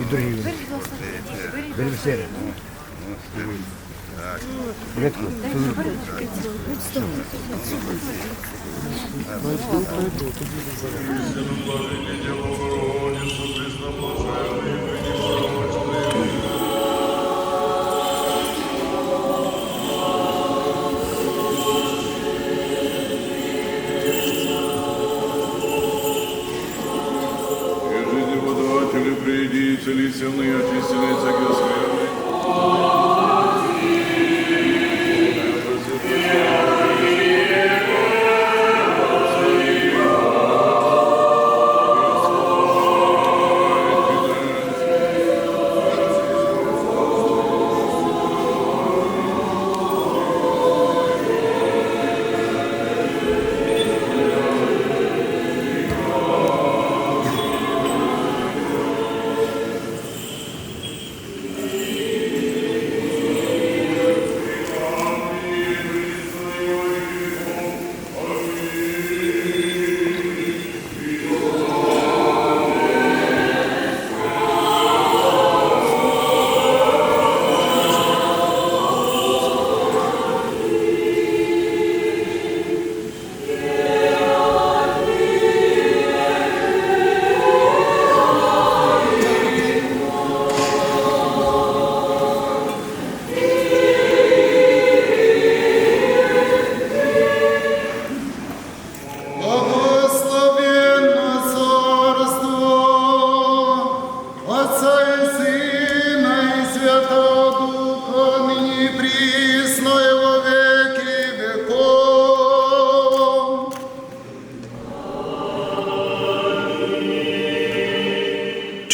І другі. Беріть сири. Рідко. И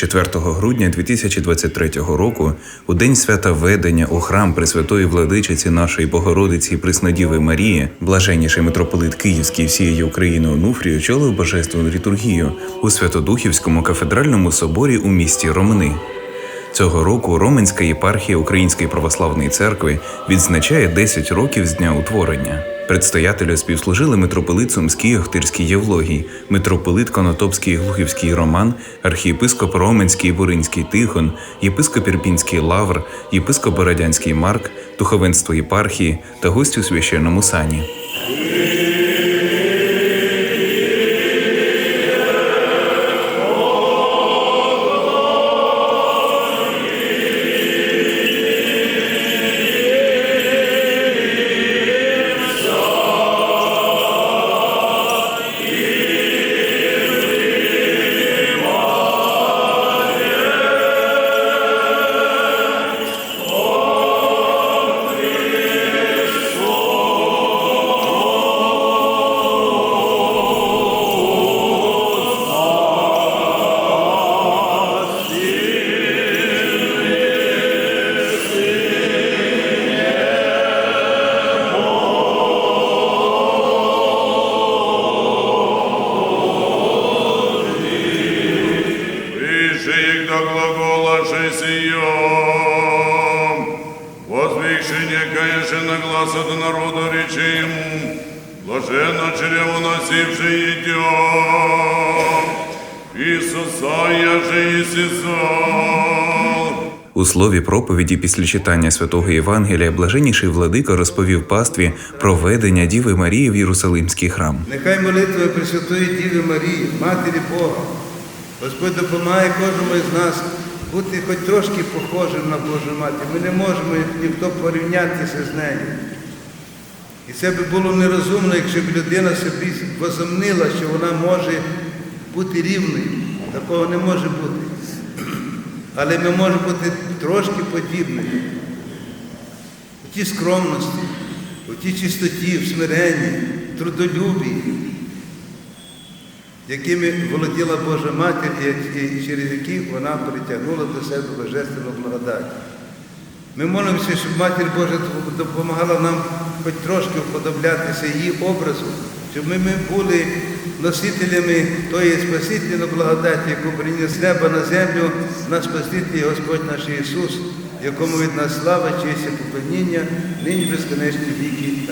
4 грудня 2023 року, у день свята ведення у храм Пресвятої владичиці нашої Богородиці Преснодіви Марії, блаженніший митрополит Київський всієї України Онуфрій очолив божественну літургію у Святодухівському кафедральному соборі у місті Ромни. Цього року Роменська єпархія Української православної церкви відзначає 10 років з дня утворення. Предстоятелю співслужили митрополит Сумський Охтирський Євлогій, митрополит Конотопський Глухівський Роман, архієпископ Роменський Буринський Тихон, єпископ Ірпінський Лавр, єпископ Бородянський Марк, духовенство єпархії та гості у священному сані. Народа речи ему, блаженно чрево носивший идем, я же Иисусал. У слові проповіді після читання святого Євангелія блаженніший владика розповів пастві про ведення Діви Марії в Єрусалимський храм. Нехай молитва Пресвятої Діви Марії, Матері Бога, Господь допомагає кожному із нас бути хоч трошки похожим на Божу Матір. Ми не можемо ніхто порівнятися з нею. І це би було нерозумно, якщо б людина собі возомнила, що вона може бути рівною. Такого не може бути. Але ми можемо бути трошки подібними. У тій скромності, у тій чистоті, в смиренні, трудолюбі, якими володіла Божа Матір і через які вона притягнула до себе божественну благодать. Ми молимося, щоб Матір Божа допомагала нам хоч трошки вподоблятися її образу, щоб ми були носителями тої спасительної благодаті, яку приніс небо на землю нас Спаситель Господь наш Ісус, якому від нас слава, честь і поклоніння, нині безконечні віки.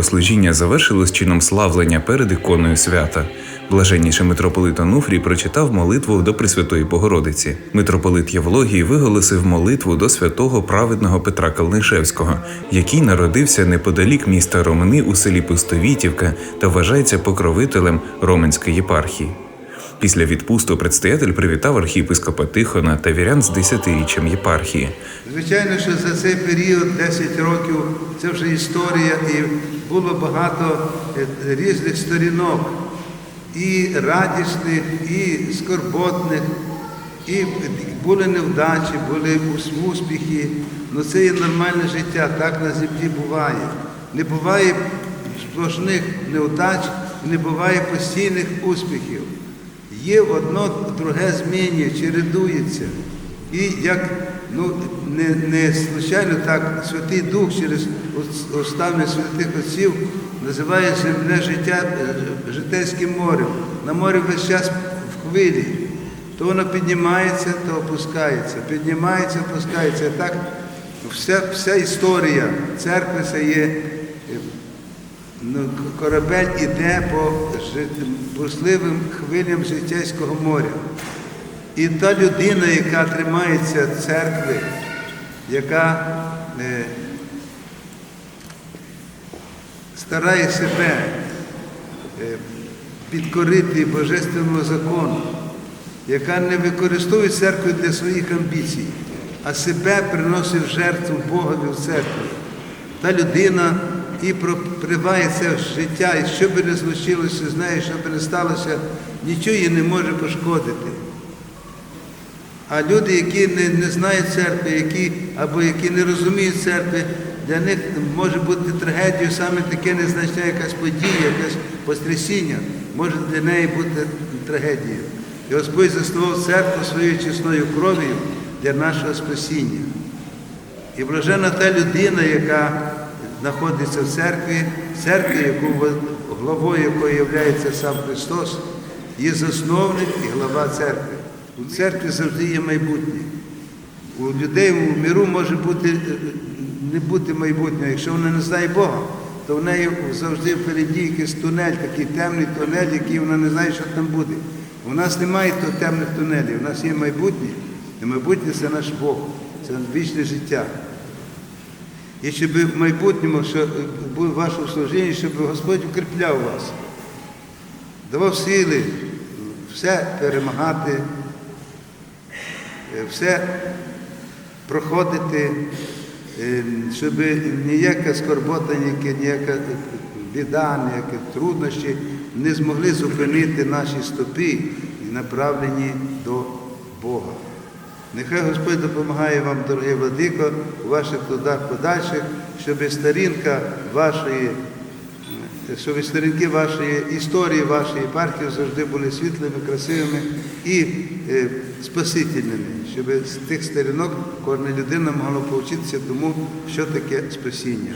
Богослужіння завершилось чином славлення перед іконою свята. Блаженніший митрополит Онуфрій прочитав молитву до Пресвятої Богородиці. Митрополит Євлогій виголосив молитву до святого праведного Петра Калнишевського, який народився неподалік міста Ромни у селі Пустовітівка та вважається покровителем Роменської єпархії. Після відпусту предстоятель привітав архієпископа Тихона та вірян з десятиріччям єпархії. Звичайно, що за цей період 10 років це вже історія, і було багато е, різних сторінок, і радісних, і скорботних, і були невдачі, були успіхи. Ну це є нормальне життя, так на землі буває. Не буває сплошних невдач, не буває постійних успіхів. Є одно, друге змінює, чередується. І як ну, не, не случайно так Святий Дух через устами святих отців називає земне життя е, житейським морем. На морі весь час в хвилі. То воно піднімається, то опускається, піднімається, опускається. Так вся, вся історія церкви це є е, Ну, корабель іде по жит- бурхливим хвилям життєйського моря. І та людина, яка тримається церкви, яка е, старає себе е, підкорити Божественному закону, яка не використовує церкву для своїх амбіцій, а себе приносить в жертву Богові в церкві. Та людина і проприває це в життя, і що би не случилося з нею, що би не сталося, нічого їй не може пошкодити. А люди, які не, не знають церкви, які, або які не розуміють церкви, для них може бути трагедією саме таке незначна якась подія, якесь потрясіння, може для неї бути трагедією. І Господь заснував церкву своєю чесною кров'ю для нашого спасіння. І блажена та людина, яка знаходиться в церкві, церкві, яку главою якої є сам Христос, є засновник і глава церкви. У церкві завжди є майбутнє. У людей у міру може бути, е, не бути майбутнього. Якщо вона не знає Бога, то в неї завжди впереді якийсь тунель, такий темний тунель, який вона не знає, що там буде. У нас немає темних тунелів, у нас є майбутнє, і майбутнє це наш Бог, це вічне життя. І щоб в майбутньому, що було вашому служінні, щоб Господь укріпляв вас, давав сили все перемагати, е, все проходити, е, щоб ніяка скорбота, ніяка, ніяка біда, ніякі труднощі не змогли зупинити наші стопи і направлені до Бога. Нехай Господь допомагає вам, дорогий владико, у ваших трудах подальших, щоб сторінка вашої, щоб сторінки вашої історії, вашої єпархії завжди були світлими, красивими і е, спасительними, щоб з тих сторінок кожна людина могла повчитися тому, що таке спасіння.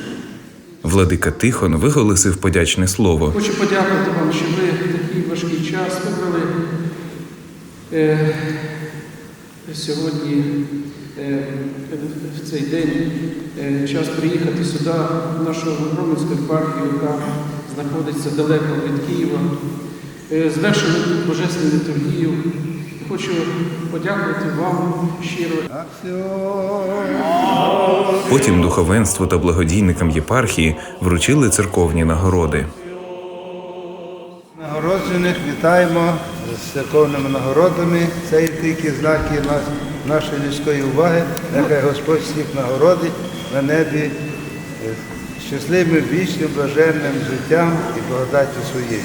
Владика Тихон виголосив подячне слово. Хочу подякувати вам, що ви такий важкий час вибрали е, сьогодні е, в цей день е, час приїхати сюди, в нашу Громадську єпархію, яка знаходиться далеко від Києва. е, звершили тут божественну літургію. Хочу подякувати вам щиро. Потім духовенству та благодійникам єпархії вручили церковні нагороди. Нагороджених вітаємо з церковними нагородами. Це є тільки знаки нашої людської уваги. Нехай Господь всіх нагородить на небі е, щасливим, вічним, блаженним життям і благодаттю своєю.